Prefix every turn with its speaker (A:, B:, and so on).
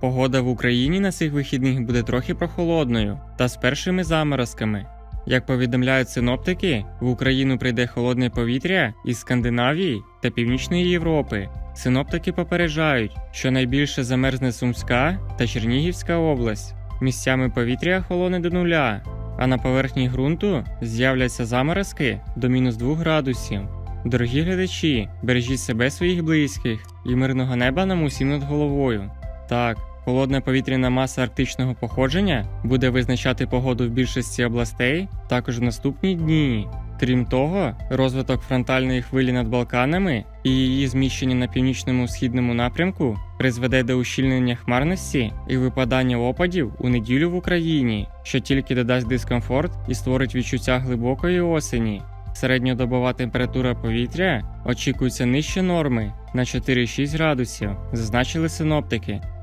A: Погода в Україні на цих вихідних буде трохи прохолодною та з першими заморозками. Як повідомляють синоптики, в Україну прийде холодне повітря із Скандинавії та Північної Європи. Синоптики попереджають, що найбільше замерзне Сумська та Чернігівська область. Місцями повітря холоне до нуля, а на поверхні ґрунту з'являться заморозки до мінус 2 градусів. Дорогі глядачі, бережіть себе своїх близьких і мирного неба нам усім над головою. Так, холодна повітряна маса арктичного походження буде визначати погоду в більшості областей також в наступні дні. Крім того, розвиток фронтальної хвилі над Балканами і її зміщення на північному східному напрямку призведе до ущільнення хмарності і випадання опадів у неділю в Україні, що тільки додасть дискомфорт і створить відчуття глибокої осені. Середньодобова температура повітря очікується нижче норми на 4-6 градусів, зазначили синоптики.